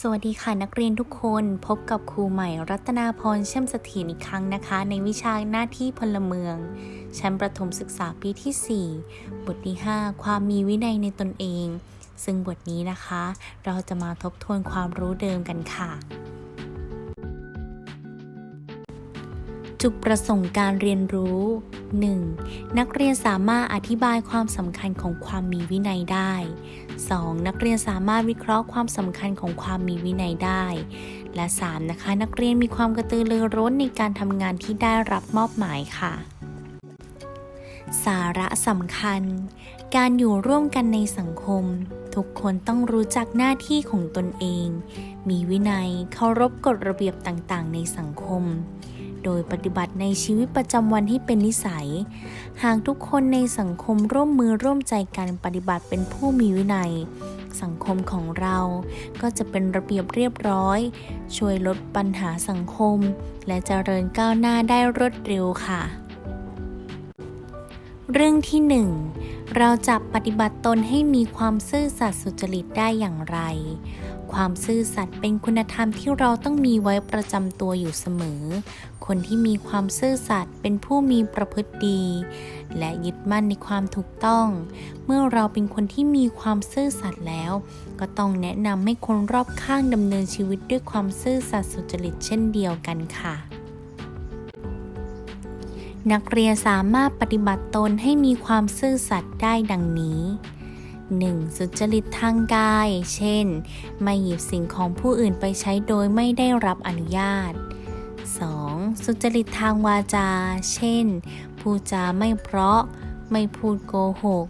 สวัสดีค่ะนักเรียนทุกคนพบกับครูใหม่รัตนาพรเช่มเสถียรอีกครั้งนะคะ ในวิชาหน้าที่พลเมือง ชั้นประถมศึกษาปีที่ 4 บทที่ 5 ความมีวินัยในตนเอง ซึ่งบทนี้นะคะ เราจะมาทบทวนความรู้เดิมกันค่ะ จุดประสงค์การเรียนรู้ 1. นักเรียนสามารถอธิบายความสำคัญของความมีวินัยได้ 2. นักเรียนสามารถวิเคราะห์ความสำคัญของความมีวินัยได้ และ 3. นะคะ นักเรียนมีความกระตือรือร้นในการทำงานที่ได้รับมอบหมายค่ะ สาระสำคัญ การอยู่ร่วมกันในสังคม ทุกคนต้องรู้จักหน้าที่ของตนเอง มีวินัยเคารพกฎระเบียบต่างๆ ในสังคม โดยปฏิบัติในชีวิตประจำวันที่เป็นนิสัย หากทุกคนในสังคมร่วมมือร่วมใจกันปฏิบัติเป็นผู้มีวินัย สังคมของเราก็จะเป็นระเบียบเรียบร้อย ช่วยลดปัญหาสังคม และเจริญก้าวหน้าได้รวดเร็วค่ะ เรื่องที่หนึ่งเราจะปฏิบัติตนให้มีความซื่อสัตย์สุจริตได้อย่างไร ความซื่อสัตย์เป็นคุณธรรมที่เราต้องมีไว้ประจำตัวอยู่เสมอ คนที่มีความซื่อสัตย์เป็นผู้มีประพฤติดี และยึดมั่นในความถูกต้อง เมื่อเราเป็นคนที่มีความซื่อสัตย์แล้ว ก็ต้องแนะนำให้คนรอบข้างดำเนินชีวิตด้วยความซื่อสัตย์สุจริตเช่นเดียวกันค่ะนักเรียนสามารถปฏิบัติตนให้มีความซื่อสัตย์ได้ดังนี้ 1. สุจริตทางกาย เช่น ไม่หยิบสิ่งของผู้อื่นไปใช้โดยไม่ได้รับอนุญาต 2. สุจริตทางวาจา เช่น พูดจาไม่เพราะ ไม่พูดโกหก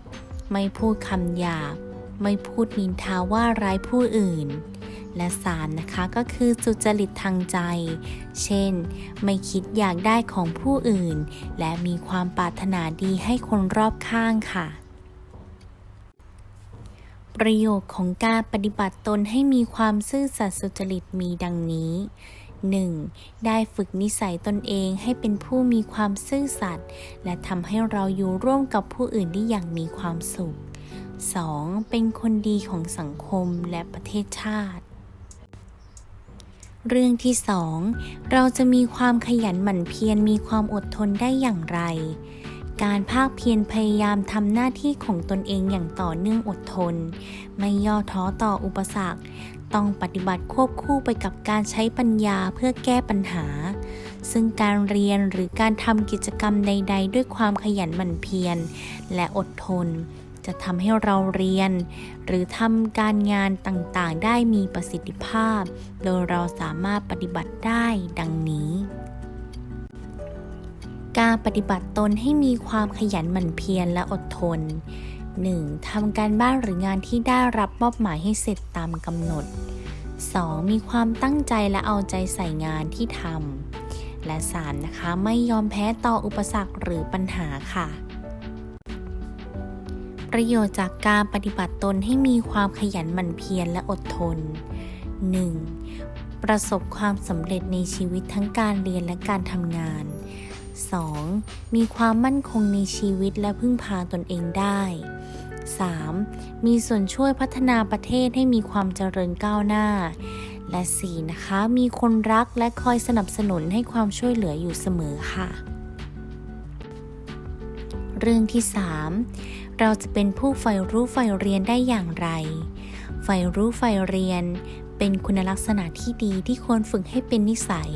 ไม่พูดคำหยาบ ไม่พูดนินทาว่าร้ายผู้อื่น และสามนะคะก็คือสุจริตทางใจ เช่น ไม่คิดอยากได้ของผู้อื่น และมีความปรารถนาดีให้คนรอบข้างค่ะ ประโยชน์ของการปฏิบัติตนให้มีความซื่อสัตย์สุจริตมีดังนี้ 1. ได้ฝึกนิสัยตนเองให้เป็นผู้มีความซื่อสัตย์และทำให้เราอยู่ร่วมกับผู้อื่นได้อย่างมีความสุข 2. เป็นคนดีของสังคมและประเทศชาติ เรื่องที่ 2 เราจะมีความขยันหมั่นเพียรมีความอดทนได้อย่างไร การภาคเพียรพยายามทำหน้าที่ของตนเองอย่างต่อเนื่องอดทน ไม่ย่อท้อต่ออุปสรรค ต้องปฏิบัติควบคู่ไปกับการใช้ปัญญาเพื่อแก้ปัญหา ซึ่งการเรียนหรือการทำกิจกรรมใด ๆ ด้วยความขยันหมั่นเพียรและอดทน จะทำให้เราเรียน หรือทำการงานต่างๆ ได้มีประสิทธิภาพ โดยเราสามารถปฏิบัติได้ดังนี้ การปฏิบัติตนให้มีความขยันหมั่นเพียรและอดทน 1. ทำการบ้านหรืองานที่ได้รับมอบหมายให้เสร็จตามกำหนด 2. มีความตั้งใจและเอาใจใส่งานที่ทำและ 3. นะคะ ไม่ยอมแพ้ต่ออุปสรรคหรือปัญหาค่ะ ประโยชน์จากการปฏิบัติตนให้มีความขยันหมั่นเพียรและอดทน 1. ประสบความสำเร็จในชีวิตทั้งการเรียนและการทำงาน 2. มีความมั่นคงในชีวิตและพึ่งพาตนเองได้ 3. มีส่วนช่วยพัฒนาประเทศให้มีความเจริญก้าวหน้า และ 4. นะคะ มีคนรักและคอยสนับสนุนให้ความช่วยเหลืออยู่เสมอค่ะ เรื่องที่ 3 เราจะเป็นผู้ใฝ่รู้ใฝ่เรียนได้อย่างไรใฝ่รู้ใฝ่เรียน เป็นคุณลักษณะที่ดีที่ควรฝึกให้เป็นนิสัย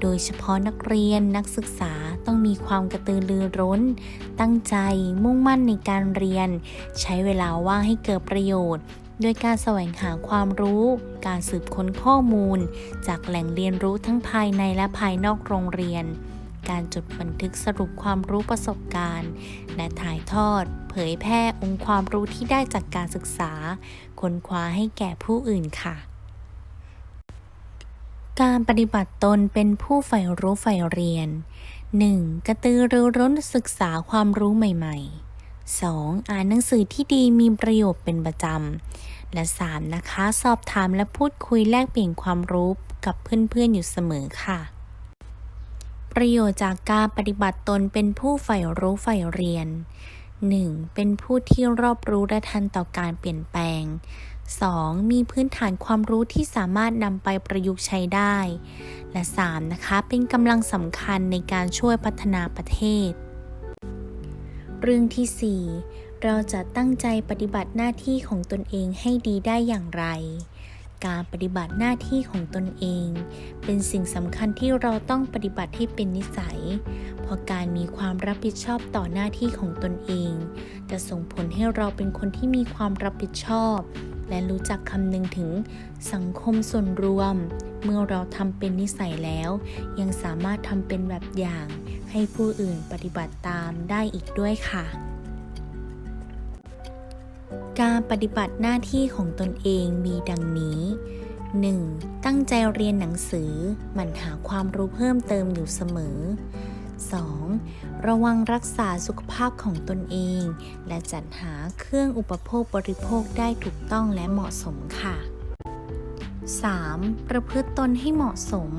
โดยเฉพาะนักเรียนนักศึกษาต้องมีความกระตือรือร้น ตั้งใจ มุ่งมั่นในการเรียน ใช้เวลาว่างให้เกิดประโยชน์โดยการแสวงหาความรู้ การสืบค้นข้อมูล จากแหล่งเรียนรู้ทั้งภายในและภายนอกโรงเรียน การจดบันทึกสรุปความรู้ประสบการณ์ และถ่ายทอด เผยแพร่องค์ความรู้ที่ได้จากการศึกษา ค้นคว้าให้แก่ผู้อื่นค่ะ การปฏิบัติตนเป็นผู้ใฝ่รู้ใฝ่เรียน 1. กระตือรือร้นศึกษาความรู้ใหม่ ๆ 2. อ่านหนังสือที่ดีมีประโยชน์เป็นประจำ และ 3. นะคะ สอบถามและพูดคุยแลกเปลี่ยนความรู้กับเพื่อนๆอยู่เสมอค่ะ ประโยชน์จากการปฏิบัติตนเป็นผู้ใฝ่รู้ใฝ่เรียน 1. เป็นผู้ที่รอบรู้และทันต่อการเปลี่ยนแปลง 2. มีพื้นฐานความรู้ที่สามารถนำไปประยุกต์ใช้ได้ และ 3. นะคะ เป็นกำลังสำคัญในการช่วยพัฒนาประเทศ เรื่องที่ 4 เราจะตั้งใจปฏิบัติหน้าที่ของตนเองให้ดีได้อย่างไร การปฏิบัติหน้าที่ของตนเอง เป็นสิ่งสำคัญที่เราต้องปฏิบัติให้เป็นนิสัย เพราะการมีความรับผิดชอบต่อหน้าที่ของตนเอง จะส่งผลให้เราเป็นคนที่มีความรับผิดชอบ และรู้จักคำนึงถึงสังคมส่วนรวม เมื่อเราทำเป็นนิสัยแล้ว ยังสามารถทำเป็นแบบอย่าง ให้ผู้อื่นปฏิบัติตามได้อีกด้วยค่ะ การปฏิบัติหน้าที่ของตนเองมีดังนี้ 1. ตั้งใจเรียนหนังสือ หมั่นหาความรู้เพิ่มเติมอยู่เสมอ 2. ระวังรักษาสุขภาพของตนเอง และจัดหาเครื่องอุปโภคบริโภคได้ถูกต้องและเหมาะสมค่ะ 3. ประพฤติตนให้เหมาะสม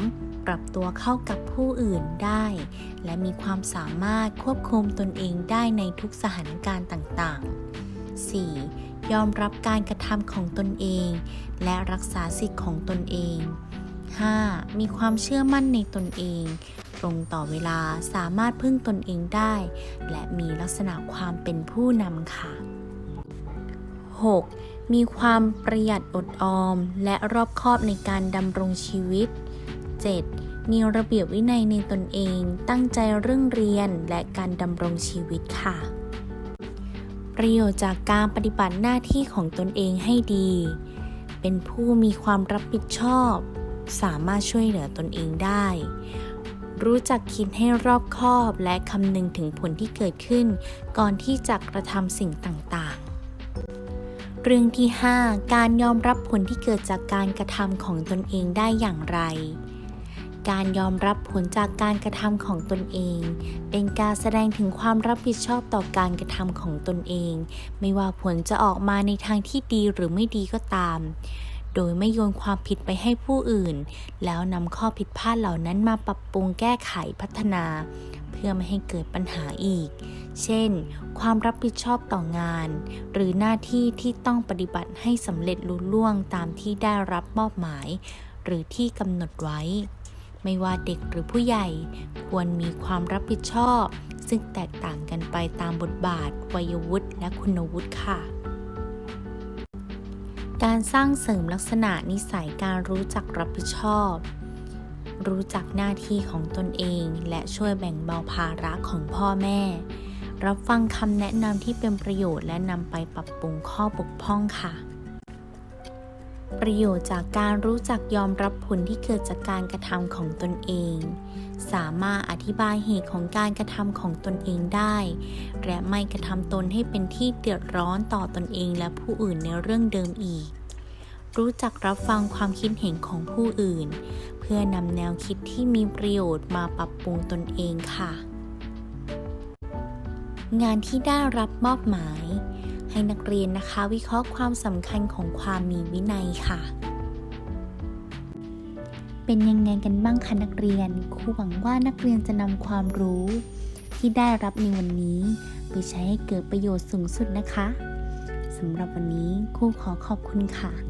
ปรับตัวเข้ากับผู้อื่นได้ และมีความสามารถควบคุมตนเองได้ในทุกสถานการณ์ต่างๆ 4. ยอมรับการกระทำของตนเอง และรักษาสิทธิ์ของตนเอง 5. มีความเชื่อมั่นในตนเอง ตรงต่อเวลาสามารถพึ่งตนเองได้ และมีลักษณะความเป็นผู้นำค่ะ 6. มีความประหยัดอดออม และรอบคอบในการดำรงชีวิต 7. มีระเบียบวินัยในตนเอง ตั้งใจเรื่องเรียนและการดำรงชีวิตค่ะ ประโยชน์จากการปฏิบัติหน้าที่ของตนเองให้ดี เป็นผู้มีความรับผิดชอบ สามารถช่วยเหลือตนเองได้ รู้จักคิดให้รอบคอบและคำนึงถึงผลที่เกิดขึ้น ก่อนที่จะกระทำสิ่งต่างๆ เรื่องที่ 5 การยอมรับผลที่เกิดจากการกระทำของตนเองได้อย่างไร การยอมรับผลจากการกระทำของตนเอง เป็นการแสดงถึงความรับผิดชอบต่อการกระทำของตนเอง ไม่ว่าผลจะออกมาในทางที่ดีหรือไม่ดีก็ตาม โดยไม่โยนความผิดไปให้ผู้อื่น แล้วนำข้อผิดพลาดเหล่านั้นมาปรับปรุงแก้ไขพัฒนา เพื่อไม่ให้เกิดปัญหาอีก เช่น ความรับผิดชอบต่องาน หรือหน้าที่ที่ต้องปฏิบัติให้สำเร็จลุล่วงตามที่ได้รับมอบหมาย หรือที่กำหนดไว้ ไม่ว่าเด็กหรือผู้ใหญ่ควรมีความรับผิดชอบ ซึ่งแตกต่างกันไปตามบทบาทวัยวุฒิและคุณวุฒิค่ะ การสร้างเสริมลักษณะนิสัยการรู้จักรับผิดชอบ รู้จักหน้าที่ของตนเอง และช่วยแบ่งเบาภาระของพ่อแม่ รับฟังคำแนะนำที่เป็นประโยชน์และนำไปปรับปรุงข้อบกพร่องค่ะ ประโยชน์จากการรู้จักยอมรับผลที่เกิดจากการกระทำของตนเอง สามารถอธิบายเหตุของการกระทำของตนเองได้ และไม่กระทำตนให้เป็นที่เดือดร้อนต่อตนเองและผู้อื่นในเรื่องเดิมอีก รู้จักรับฟังความคิดเห็นของผู้อื่น เพื่อนำแนวคิดที่มีประโยชน์มาปรับปรุงตนเองค่ะ งานที่ได้รับมอบหมาย ให้นักเรียนนะคะ วิเคราะห์ความสำคัญของความมีวินัยค่ะ เป็นยังไงกันบ้างคะนักเรียนครูหวังว่านักเรียนจะนำความรู้ ที่ได้รับในวันนี้ ไปใช้ให้เกิดประโยชน์สูงสุดนะคะสำหรับวันนี้ครูขอขอบคุณค่ะ